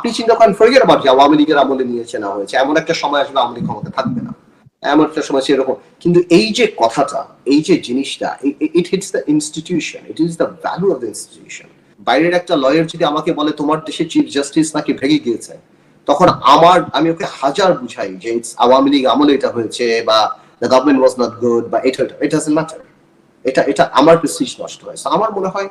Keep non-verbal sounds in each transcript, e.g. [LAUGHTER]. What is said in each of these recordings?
আপনি চিন্তা করেন ফরগেট আবার যে আওয়ামী লীগের আমলে নিয়েছে না হয়েছে, এমন একটা সময় আসবে আওয়ামী লীগ ক্ষমতা থাকবে না। এমন একটা সময় সেরকম কিন্তু এই যে কথাটা, এই যে জিনিসটা it hits the institution it is the value of the institution বাইরের একটা লয়ার যদি আমাকে বলে, তোমার দেশে চিফ জাস্টিস নাকি ভেঙে গিয়েছে? তখন আমার, আমি ওকে হাজার বুঝাই যে ইটস আওয়ামী লীগ আমলে এটা হয়েছে, বা the government was not good বা এটা ইট ডাজন্ট ম্যাটার এটা এটা আমার প্রেস্টিজ নষ্ট হয়। আমার মনে হয়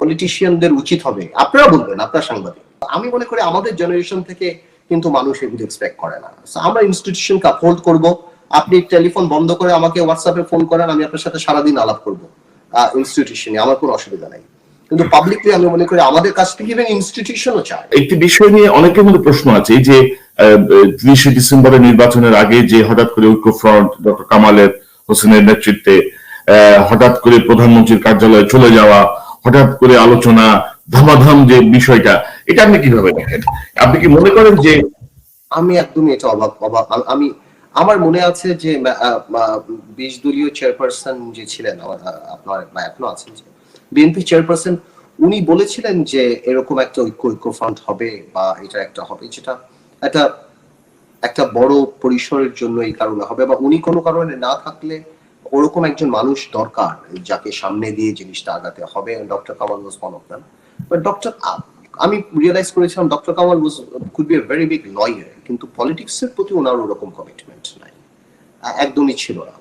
পলিটিশিয়ানদের উচিত হবে। আপনারা বলবেন, আপনার সাংবাদিক। আমি মনে করি আমাদের জেনারেশন থেকে কিন্তু মানুষ এগুলো এক্সপেক্ট করে না। আমরা ইনস্টিটিউশনকে আপহোল্ড করব। আপনি টেলিফোন বন্ধ করে আমাকে হোয়াটসঅ্যাপে ফোন করেন, আমি আপনার সাথে সারাদিন আলাপ করব। ইনস্টিটিউশনে আমার কোনো অসুবিধা নাই। কিন্তু পাবলিকলি আমি মনে করি আমাদের কাছ থেকে ইভেন ইনস্টিটিউশনও চায়। একটি বিষয় নিয়ে অনেকের মধ্যে প্রশ্ন আছে যে ত্রিশে নির্বাচনের আগে যে হঠাৎ করে ডক্টর কামালের হোসেনের নেতৃত্বে হঠাৎ করে প্রধানমন্ত্রীর কার্যালয়ে চলে যাওয়া, হঠাৎ করে আলোচনা, ধামাধাম যে বিষয়টা এটা আপনি কীভাবে দেখেন? আপনি কি মনে করেন যে আমি একদমই এটা অবাক অবাক। আমি, আমার মনে আছে যে বিশ দলীয় চেয়ারপারসন যে ছিলেন আপনার বা এখনও আছেন যে, বিএনপি চেয়ারপারসন, উনি বলেছিলেন যে এরকম একটা ঐক্য ঐক্য ফ্রন্ট হবে বা এটা একটা হবে, যেটা একটা একটা বড় পরিসরের জন্য এই কারণে হবে বা উনি কোনো কারণে না থাকলে ওরকম একজন মানুষ দরকার, যাকে সামনে দিয়ে জিনিসটা আগাতে হবে। ডক্টর কামাল ওয়াজ ডক্টর আমি রিয়েলাইজ করেছিলাম doctor Kamal was could be a very big lawyer কিন্তু পলিটিক্স এর প্রতি ওনার ওরকম কমিটমেন্ট নাই। একদমই ছিল না।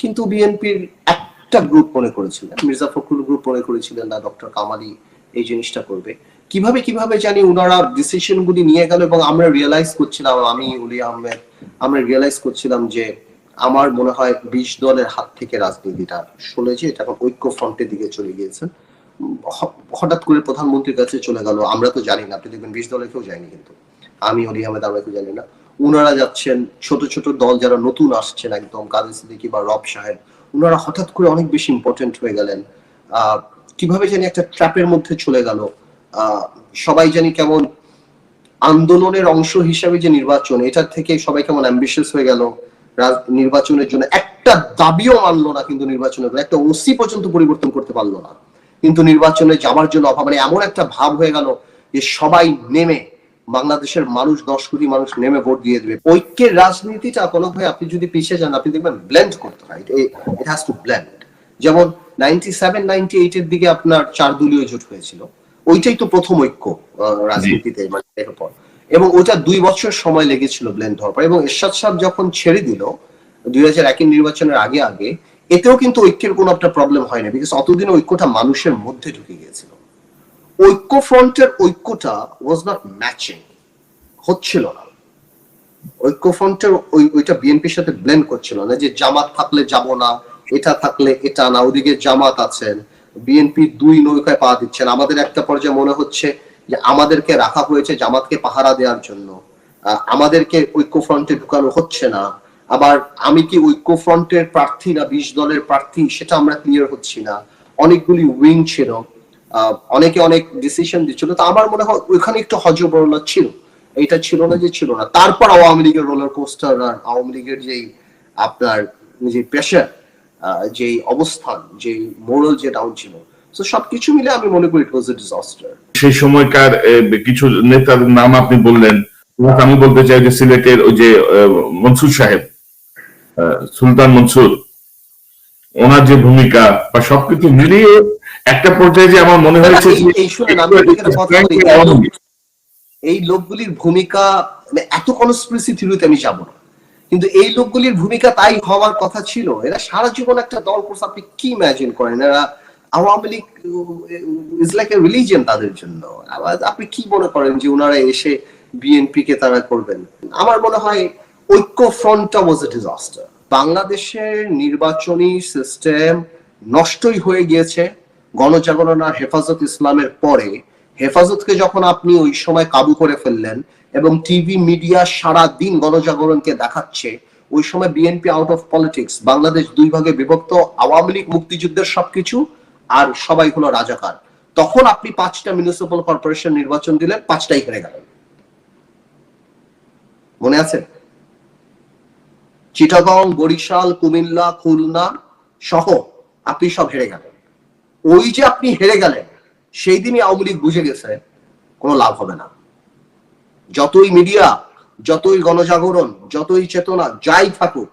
কিন্তু বিএনপির একটা গ্রুপ মনে করেছিলেন মির্জা ফখরুল গ্রুপ মনে করেছিলেন না ডক্টর কামালি এই জিনিসটা করবে। কীভাবে কীভাবে জানি ওনারা ডিসিশন গুলি নিয়ে গেল এবং আমরা রিয়েলাইজ করছিলাম, আমি, উলি আহমেদ, আমরা রিয়েলাইজ করছিলাম যে আমার মনে হয় বিশ দলের হাত থেকে রাজনীতিটা যে এটা এখন ঐক্য ফ্রন্টের দিকে চলে গিয়েছে। হঠাৎ করে প্রধানমন্ত্রীর কাছে চলে গেল। আমরা তো জানি না, আপনি দেখবেন বিশ দলে কেউ যায়নি কিন্তু। আমি, অলি আহমেদ, আমরা কেউ জানি না। উনারা যাচ্ছেন, ছোট ছোট দল যারা নতুন আসছেন একদম কাদের সিদ্দিকি বা রব সাহেব, উনারা হঠাৎ করে অনেক বেশি ইম্পর্টেন্ট হয়ে গেলেন। কীভাবে জানি একটা ট্র্যাপের মধ্যে চলে গেল। সবাই জানি কেমন আন্দোলনের অংশ হিসাবে যে নির্বাচন এটার থেকে সবাই কেমন অ্যাম্বিশিয়াস হয়ে গেল। নির্বাচনের জন্য একটা দাবিও মানলো না কিন্তু নির্বাচনের একটা ওসি পর্যন্ত পরিবর্তন করতে পারল না। কিন্তু নির্বাচনে যাওয়ার জন্য অভাব। মানে এমন একটা ভাব হয়ে গেল যে সবাই নেমে বাংলাদেশের মানুষ দশ কোটি মানুষ নেমে ভোট দিয়ে দেবে। ঐক্যের রাজনীতিটা কোনো ভাই আপনি যদি পিছিয়ে যান আপনি দেখবেন ব্লেন্ড করতে হয়। ইট হ্যাজ টু ব্লেন্ড যেমন নাইনটি সেভেন নাইনটি এইট এর দিকে আপনার চার দলীয় জোট হয়েছিল। ওইটাই তো প্রথম ঐক্য রাজনীতিতে মানে এরপর এবং ওটা দুই বছর সময় লেগেছিল ব্লেন্ড হওয়ার পর। এবং এরশাদ সাহেব যখন ছেড়ে দিল দুই হাজার একের নির্বাচনের আগে আগে এতেও কিন্তু ঐক্যের কোনো একটা প্রবলেম হয় না বিকজ অতদিন ঐক্যটা মানুষের মধ্যে ঢুকে গিয়েছিল। ঐক্য ফ্রন্টের ঐক্যটা ওয়াজ নট ম্যাচিং হচ্ছিল না। ঐক্য ফ্রন্টের ওই, ওইটা বিএনপির সাথে ব্লেন্ড করছিল না, যে জামাত থাকলে যাব না, এটা থাকলে এটা না, ওদিকে জামাত আছেন বিএনপি দুই নৌকায় পা দিচ্ছেন। আমাদের একটা পর্যায়ে মনে হচ্ছে যে আমাদেরকে রাখা হয়েছে জামাতকে পাহারা দেওয়ার জন্য। আমাদেরকে ঐক্য ফ্রন্টে ঢুকানো হচ্ছে না। আবার আমি কি ঐক্য ফ্রন্টের প্রার্থী না বিশ দলের প্রার্থী সেটা আমরা ক্লিয়ার হচ্ছি না। অনেকগুলি উইং ছিল। অনেকে অনেক ডিসিশন দিচ্ছিল। তো আমার মনে হয় ওইখানে একটু হজবরলা ছিল। এটা ছিল না যে ছিল না। তারপর আওয়ামী লীগের রোলার কোস্টার আর আওয়ামী লীগের যেই আপনার যে প্রেশার যে অবস্থান যে মোরাল যে ডাউন ছিল। তো সবকিছু মিলে আমি মনে করি ইট ওয়াজ এ ডিজাস্টার সেই সময়কার কিছু নেতার নাম আপনি বললেন। আমি বলতে চাই যে সিলেটের ওই যে মনসুর সাহেব। সুলতান মনসুর ওনার যে ভূমিকা বা সবকিছু মিলিয়ে একটা পর্যায়ে যে আমার মনে হয়েছে এই- লোকগুলির ভূমিকা মানে এত কনস্পিরেসি থিওরিতে আমি যাব না। কিন্তু এই লোকগুলির ভূমিকা তাই হওয়ার কথা ছিল এরা সারা জীবন একটা দল করছে। আপনি কি ইমাজিন করেন? এরা Awami League is like a religion তাদের জন্য। আপনি কি মনে করেন যে ওনারা এসে বিএনপি কে তারা করবেন? আমার মনে হয় ঐক্য ফ্রন্টটা ওয়াজ এ ডিজাস্টার বাংলাদেশের নির্বাচনী সিস্টেম নষ্টই হয়ে গিয়েছে। গণজাগরণ আর হেফাজত ইসলামের পরে হেফাজতকে যখন আপনি ওই সময় কাবু করে ফেললেন এবং টিভি মিডিয়া সারা দিন গণজাগরণকে দেখাচ্ছে, ওই সময় BNP out of politics Bangladesh দুই ভাগে বিভক্ত, আওয়ামী লীগ মুক্তিযুদ্ধের সবকিছু, আর সবাই হলো রাজাকার। তখন আপনি পাঁচটা মিউনিসিপাল কর্পোরেশন নির্বাচন দিলেন, পাঁচটাই হেরে গেলেন। মনে আছে? চিটাগং, বরিশাল, কুমিল্লা, খুলনা সহ আপনি সব হেরে গেলেন। ওই যে আপনি হেরে গেলেন, সেই দিনই আওয়ামী লীগ বুঝে গেছে, কোনো লাভ হবে না। যতই মিডিয়া, যতই গণজাগরণ, যতই চেতনা যাই থাকুক,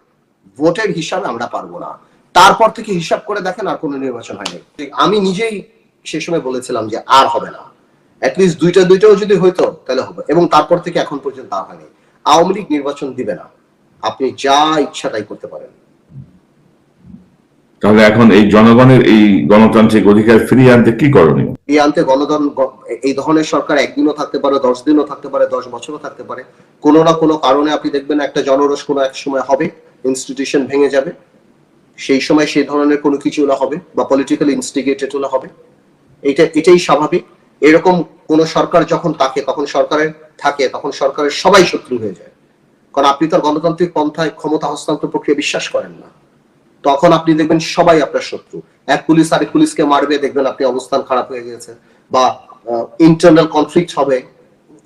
ভোটের হিসাবে আমরা পারব না। তারপর থেকে হিসাব করে দেখেন আর কোনো নির্বাচন হয়নি। আমি নিজেই সে সময় বলেছিলাম যে আর হবে না। দুইটা, দুইটাও যদি হইতো, তাহলে হবে। এবং তারপর থেকে এখন পর্যন্ত হয়নি। আওয়ামী লীগ নির্বাচন দিবে না। আপনি যা ইচ্ছা তাই করতে পারেন। তাহলে এখন এই জনগণের এই গণতান্ত্রিক অধিকার ফিরিয়ে আনতে কি করণীয়? এই আনতে গণতন্ত্র এই ধরনের সরকার একদিনও থাকতে পারে দশ দিনও থাকতে পারে দশ বছরও থাকতে পারে। কোনো না কোনো কারণে আপনি দেখবেন একটা জনরোষ কোনো এক সময় হবে ইনস্টিটিউশন ভেঙে যাবে। সেই সময় সেই ধরনের কোনো কিছু হলে হবে বা পলিটিক্যাল ইনস্টিগেটেড হলে হবে। এটা এটাই স্বাভাবিক। এরকম কোন সরকার যখন থাকে তখন সরকারের থাকে তখন সরকারের সবাই শত্রু হয়ে যায়। কারণ আপনি তো গণতান্ত্রিক পন্থায় ক্ষমতা হস্তান্তর প্রক্রিয়া বিশ্বাস করেন না। তখন আপনি দেখবেন সবাই আপনার শত্রু। এক পুলিশ আরেক পুলিশকে মারবে, দেখবেন আপনি অবস্থান খারাপ হয়ে গেছে বা ইন্টারনাল কনফ্লিক্ট হবে,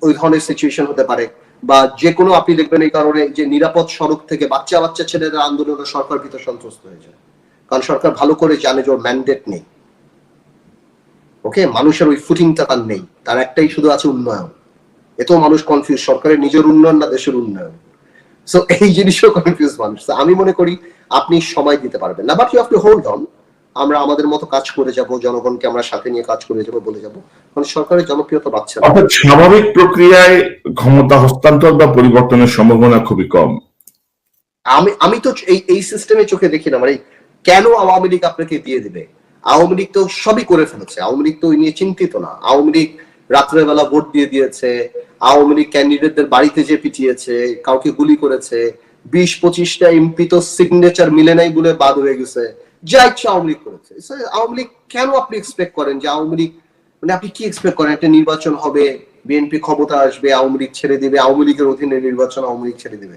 ওই ধরনের সিচুয়েশন হতে পারে। বা যে কোনো আপনি দেখবেন এই কারণে যে নিরাপদ সড়ক থেকে বাচ্চা বাচ্চা ছেলেদের আন্দোলনে সরকার ভিতর সন্ত্রস্ত হয়ে যায়। কারণ সরকার ভালো করে জানে যে ওর ম্যান্ডেট নেই। ওকে মানুষের ওই ফুটিংটা তার নেই। তার একটাই শুধু আছে উন্নয়ন। এতেও মানুষ কনফিউজ সরকারের নিজের উন্নয়ন না দেশের উন্নয়ন। সো [LAUGHS] এই জিনিসও কনফিউজ মানুষ। আমি মনে করি আপনি সময় দিতে পারবেন না but you have to hold on আমরা আমাদের মতো কাজ করে যাব জনগণকে আমরা সাথে নিয়ে কাজ করে যাব বলে যাব। কারণ সরকারের জনপ্রিয়তা বাড়ছে না। অর্থাৎ স্বাভাবিক প্রক্রিয়ায় ক্ষমতা হস্তান্তর বা পরিবর্তনের সম্ভাবনা খুবই কম। আমি আমি তো এই এই সিস্টেমে চোখে দেখি না মানে কেন আওয়ামী লীগ আপনাকে দিয়ে দিবে? আওয়ামী লীগ তো সবই করে ফেলেছে। আওয়ামী লীগ তো ওই নিয়ে চিন্তিত না। আওয়ামী লীগ রাত্রেবেলা ভোট দিয়ে দিয়েছে আওয়ামী লীগ ক্যান্ডিডেটদের বাড়িতে যে পিটিয়েছে, কাউকে গুলি করেছে, বিশ পঁচিশটা এমপি তো সিগনেচার মিলে নাই বলে বাদ হয়ে গেছে। যা ইচ্ছা আওয়ামী লীগ করেছে। আওয়ামী লীগ কেন আপনি এক্সপেক্ট করেন যে আওয়ামী লীগ মানে আপনি কি এক্সপেক্ট করেন? একটা নির্বাচন হবে, বিএনপি ক্ষমতা আসবে, আওয়ামী লীগ ছেড়ে দিবে, আওয়ামী লীগের অধীনে নির্বাচন আওয়ামী লীগ ছেড়ে দিবে।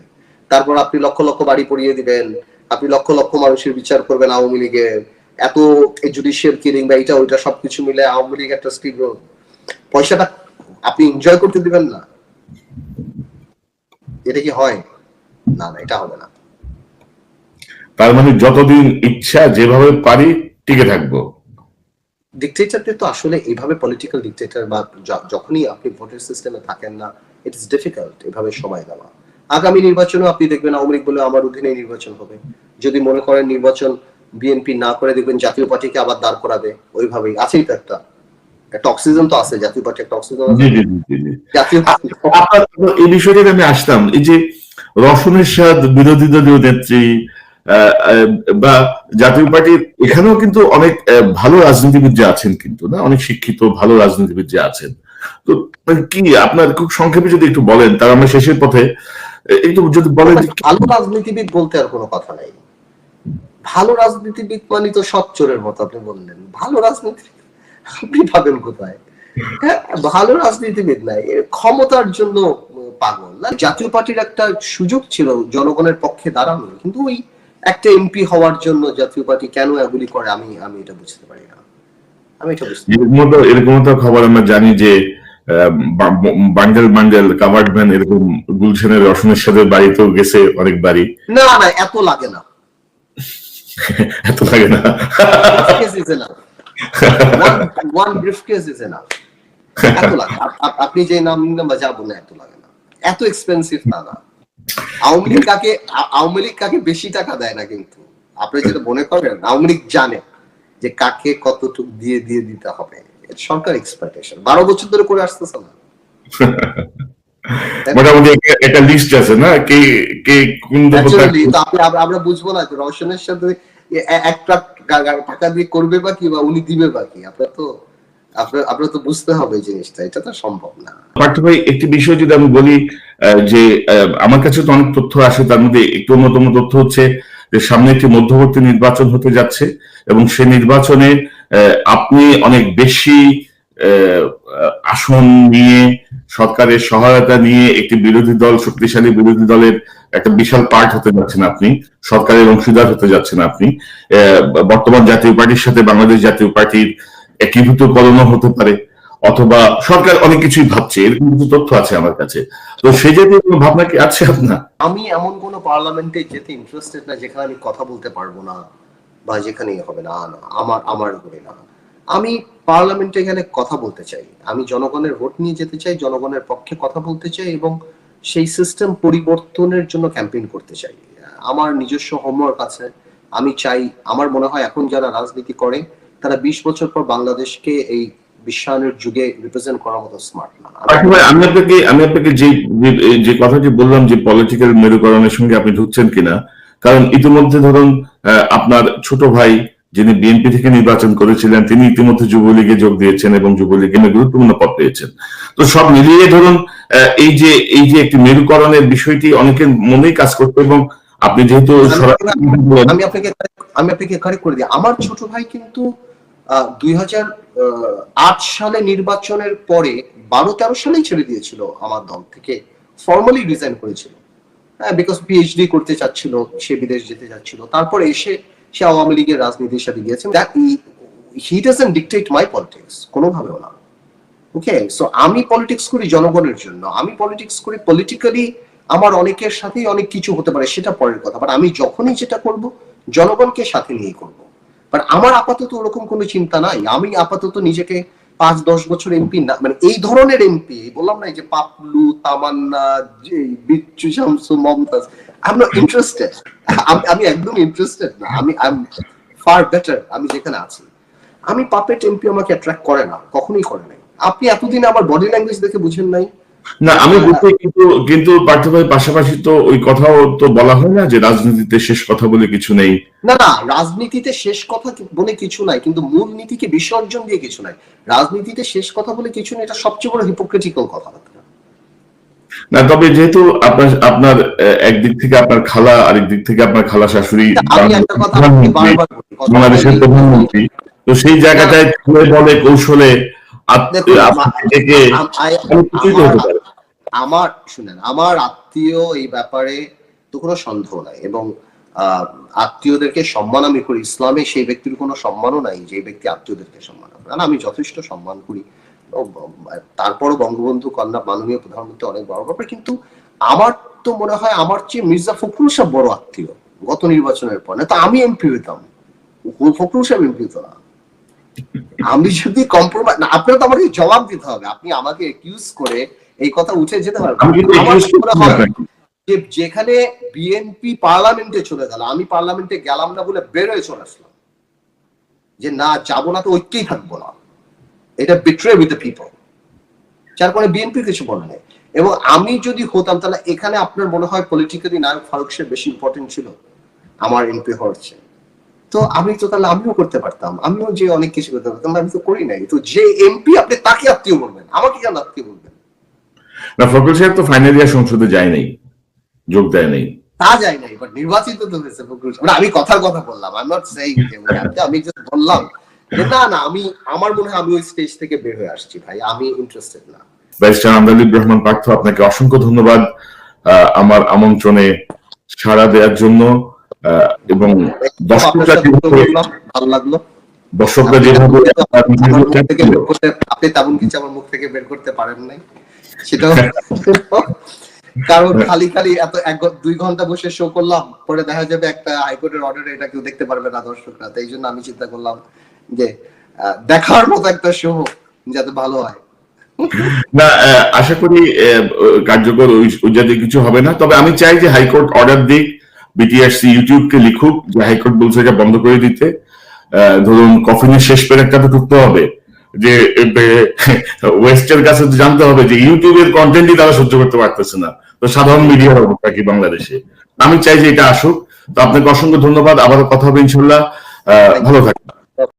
তারপর আপনি লক্ষ লক্ষ বাড়ি পড়িয়ে দিবেন, আপনি লক্ষ লক্ষ মানুষের বিচার করবেন আওয়ামী লীগের। এত জুডিশিয়াল কিলিং বা এটা ওইটা সবকিছু মিলে আওয়ামী লীগ একটা স্টিল পয়সাটা আপনি এনজয় করতে দিবেন না। এটা কি হয়? না না এটা হবে না। তার মানে যতদিন ইচ্ছা যেভাবে পারি টিকে থাকব। ডিকটেটরদের তো আসলে এইভাবে পলিটিক্যাল ডিকটেটর বা যখনই আপনি ভোটের সিস্টেমে থাকেন না ইট ইস ডিফিকাল্ট এভাবে সময় দেওয়া। আগামী নির্বাচনে আপনি দেখবেন আওয়ামী লীগ বলে আমার অধীনে নির্বাচন হবে। যদি মনে করেন নির্বাচন বিএনপি না করে দেখবেন জাতীয় পার্টিকে আবার দাঁড় করাবে ওইভাবেই। আছেই তো একটা একটা অক্সিজেন তো আছে জাতীয় পার্টি একটা অক্সিজেন আছে। জি জি জি, জি জি। জাতীয় এই বিষয়টাতে আমি আসতাম এই যে রসনের সাদ বিরোধী দলীয় নেত্রী বা জাতীয় এখানেও কিন্তু অনেক ভালো রাজনীতিবিদ যে আছেন কিন্তু না? অনেক শিক্ষিত ভালো রাজনীতিবিদ যে আছেন। তো মানে কি আপনার খুব সংক্ষেপে যদি একটু বলেন তার আমরা শেষের পথে একটু যদি বলেন ভালো রাজনীতিবিদ বলতে আর কোনো কথা নাই। ভালো রাজনীতিবিদ মানে তো সব চোরের মতো আপনি বললেন। ভালো রাজনীতি আপনি পাবেন কোথায়? হ্যাঁ, ভালো রাজনীতিবিদ নাই। ক্ষমতার জন্য পাগল। না জাতীয় পার্টির একটা সুযোগ ছিল জনগণের পক্ষে দাঁড়ানো কিন্তু ওই একটা এমপি হওয়ার জন্য জাতীয় পার্টি কেন এগুলি করে আমি আমি এটা বুঝতে পারি না। আমি এটা বুঝতে এরকম তো এরকম তো খবর আমরা জানি যে বান্ডেল বান্ডেল কাভার্ড ভ্যান এরকম গুলশানের রসনের সাথে বাড়িতেও গেছে অনেক বাড়ি না না। [LAUGHS] এত লাগে না। এত লাগে না. One, one briefcase is enough. [LAUGHS] এত লাগে আপ- আপ- আপনি যে নাম বা যা এত লাগে না এত এক্সপেন্সিভ না না। আওয়ামী লীগ কাকে আওয়ামী লীগ কাকে বেশি টাকা দেয় না কিন্তু? আপনি যেটা মনে করেন আওয়ামী লীগ জানে যে কাকে কতটুকু দিয়ে দিয়ে দিতে হবে। সরকার এক্সপেকটেশন বারো বছর ধরে করে আসতেছে না। [LAUGHS] মোটামুটি একটা- একটা লিস্ট আছে না? কে কোন আমরা- বুঝব না যে রওশনের সাথে এক ট্রাক টাকা দিয়ে করবে বা কি, বা উনি দিবে বা কি? আপনার তো, আপনার আপনার তো বুঝতে হবে জিনিসটা, এটা তো সম্ভব না। পার্থ ভাই, একটি বিষয় যদি আমি বলি যে আমার কাছে তো অনেক তথ্য আসে, তার মধ্যে একটু অন্যতম তথ্য হচ্ছে যে, সামনে একটি মধ্যবর্তী নির্বাচন হতে যাচ্ছে এবং সেই নির্বাচনে আপনি অনেক বেশি আসন নিয়ে সরকারের সহায়তা নিয়ে একটি বিরোধী দল, শক্তিশালী বিরোধী দলের একটা বিশাল পার্ট হতে যাচ্ছেন আপনি, সরকারের অংশীদার হতে যাচ্ছেন আপনি। বর্তমান জাতীয় পার্টির সাথে বাংলাদেশ জাতীয় পার্টির একীভূতকরণও হতে পারে, অথবা সরকার অনেক কিছুই ভাবছে, এরকম কিছু তথ্য আছে আমার কাছে। তো সেই জাতীয় কোনো ভাবনা কি আছে আপনার? আমি এমন কোন পার্লামেন্টে যেতে ইন্টারেস্টেড না, যেখানে আমি কথা বলতে পারব না, বা যেখানে হবে না আমার আমার করে না। আমি পার্লামেন্টে গেলে কথা বলতে চাই। আমি জনগণের ভোট নিয়ে যেতে চাই, জনগণের পক্ষে কথা বলতে চাই এবং সেই সিস্টেম পরিবর্তনের জন্য ক্যাম্পেইন করতে চাই। আমার নিজস্ব হোমওয়ার্ক আছে। আমি চাই, আমার মনে হয় এখন যারা রাজনীতি করে, তারা বিশ বছর পর বাংলাদেশকে এই বিশ্বায়নের যুগে রিপ্রেজেন্ট করার মতো স্মার্ট না। আমি আপনাকে আমি আপনাকে যে, যে- কথাটি বললাম যে পলিটিক্যাল মেরুকরণের সঙ্গে আপনি ঢুকছেন কিনা, কারণ ইতিমধ্যে ধরুন আপনার ছোট ভাই যিনি বিএনপি থেকে নির্বাচন করেছিলেন তিনি ইতিমধ্যে যুবলীগে যোগ দিয়েছেন এবং যুবলীগে গুরুত্বপূর্ণ পদ পেয়েছেন। তো সব মিলিয়ে ধরুন এই যে এই যে একটি মেরুকরণের বিষয়টি অনেকের মনেই কাজ করতো এবং আপনি যেহেতু আমি আপনাকে আমি আপনাকে কারেক্ট করে দিই। আমার ছোট ভাই কিন্তু দুই হাজার আট সালে নির্বাচনের পরে বারো তেরো সালেই ছেড়ে দিয়েছিল আমার দল থেকে। ফর্মালি রিজাইন করেছিল। হ্যাঁ বিকজ পিএইচডি করতে চাচ্ছিল সে বিদেশ যেতে চাচ্ছিল। তারপরে এসে সে আওয়ামী লীগের রাজনীতির সাথে গিয়েছে। হি ডিকটেট মাই পলিটিক্স কোনোভাবেও না। ওকে সো আমি পলিটিক্স করি জনগণের জন্য। আমি পলিটিক্স করি পলিটিক্যালি আমার অনেকের সাথেই অনেক কিছু হতে পারে, সেটা পরের কথা। বাট আমি যখনই যেটা করব, জনগণকে সাথে নিয়ে করব। বাট আমার আপাতত ওরকম কোনো চিন্তা নাই। আমি আপাতত নিজেকে পাঁচ, দশ বছর এমপি না মানে এই ধরনের এমপি বললাম না যে পাপলু, তামান্না বিচ্ছু, Shamsu, Mumtaz I am not interested আমি একদম ইন্টারেস্টেড না। আমি আই এম ফার বেটার আমি যেখানে আছি। আমি পাপেট এমপি আমাকে অ্যাট্রাক্ট করে না কখনোই করে নাই। আপনি এতদিন আমার বডি ল্যাঙ্গুয়েজ দেখে বুঝেন নাই? না আমি বুঝতে কিন্তু কিন্তু পার্থ ভাই পাশাপাশি তো ওই কথাও তো বলা হয় না যে রাজনীতিতে শেষ কথা বলে কিছু নেই। না না রাজনীতিতে শেষ কথা বলে কিছু নাই কিন্তু মূল নীতিকে বিসর্জন দিয়ে কিছু নাই। রাজনীতিতে শেষ কথা বলে কিছু নেই এটা সবচেয়ে বড় হিপোক্রেটিক্যাল কথাবার্তা। না তবে যেহেতু আপনার আপনার একদিক থেকে আপনার খালা আরেক দিক থেকে আপনার খালা শাশুড়ি বাংলাদেশের প্রধানমন্ত্রী তো সেই জায়গাটায় বলে কৌশলে আমার- শুনেন আমার আত্মীয় এই ব্যাপারে তো কোনো সন্দেহ নাই এবং আহ, আত্মীয়দেরকে সম্মান আমি করি। ইসলামে সেই ব্যক্তির কোনো সম্মানও নাই যে ব্যক্তি আত্মীয়দেরকে সম্মান করে। না আমি যথেষ্ট সম্মান করি। তারপরও বঙ্গবন্ধু কন্যা মাননীয় প্রধানমন্ত্রী অনেক বড় ব্যাপার কিন্তু আমার তো মনে হয় আমার চেয়ে মির্জা ফখরুল সাহেব বড় আত্মীয় গত নির্বাচনের পর। না তো আমি এমপি হইতাম। ফখরুল সাহেব এমপি হতো না। আমি যদি কম্প্রোমাইজ না আপনার তো আমাকে জবাব দিতে হবে। আপনি আমাকে একিউজ করে এই কথা উঠে যেতে পারবেন। যে যেখানে বিএনপি পার্লামেন্টে চলে গেল আমি পার্লামেন্টে গেলাম না বলে বের হয়ে চলে আসলাম। যে না যাব না তো ঐক্যই থাকব না। এটা বিট্রে উইথ দ্য পিপল যার কারণে বিএনপি কিছু বলে নাই। এবং আমি যদি হতাম তাহলে এখানে আপনার মনে হয় পলিটিক্যালি নায়ক ফারুক সাহেব বেশি ইম্পর্টেন্ট ছিল? আমার এমপি হওয়ার চেয়ে। তো আমি তো তাহলে আমিও করতে পারতাম। আমিও যে অনেক কিছু করতে পারতাম আমি তো করি নাই। তো যে এমপি আপনি তাকে আত্মীয় বলবেন। আমাকে কেন আত্মীয় বলবেন? না ফখরুল সাহেব তো ফাইনাল ইয়ার সংসদে যায় নাই। যোগ দেয় নাই। তা যায় নাই বাট নির্বাচিত তো হয়েছে ফখরুল মানে আমি কথার কথা বললাম। আই নট সেইং আমি বললাম। না না আমি আমার মনে হয় আমি ওই স্টেজ থেকে বের হয়ে আসছি ভাই আমি ইন্টারেস্টেড না। ব্যারিস্টার আমদালিব রহমান পার্থ আপনাকে অসংখ্য ধন্যবাদ আমার আমন্ত্রণে সাড়া দেওয়ার জন্য এবং দর্শকরা ভালো লাগল। দর্শকরা যেভাবে আপনি তেমন কিছু আমার মুখ থেকে বের করতে পারেন নাই। সেটাও [LAUGHS] কারণ খালি খালি এত এক দুই ঘণ্টা বসে শো করলাম পরে দেখা যাবে একটা হাইকোর্টের অর্ডারে এটা কেউ দেখতে পারবে না দর্শকরা তাই জন্য আমি চিন্তা করলাম যে দেখার মতো একটা শো যাতে ভালো হয়। না আশা করি কার্যকর ওই কিছু হবে না। তবে আমি চাই যে হাইকোর্ট অর্ডার দিক বিটিআরসি লিখুক, যে হাইকোর্ট বলছে বন্ধ করে দিতে। ধরুন কফিনের শেষ তো ঢুকতে হবে। যে ওয়েস্টের কাছে জানতে হবে যে ইউটিউবের কন্টেন্টই তারা সহ্য করতে পারতেছে না। তো সাধারণ মিডিয়ার অবস্থা কি বাংলাদেশে? আমি চাই যে এটা আসুক। তো আপনাকে অসংখ্য ধন্যবাদ। আবারও কথা হবে ইনশাল্লাহ। ভালো থাকবেন।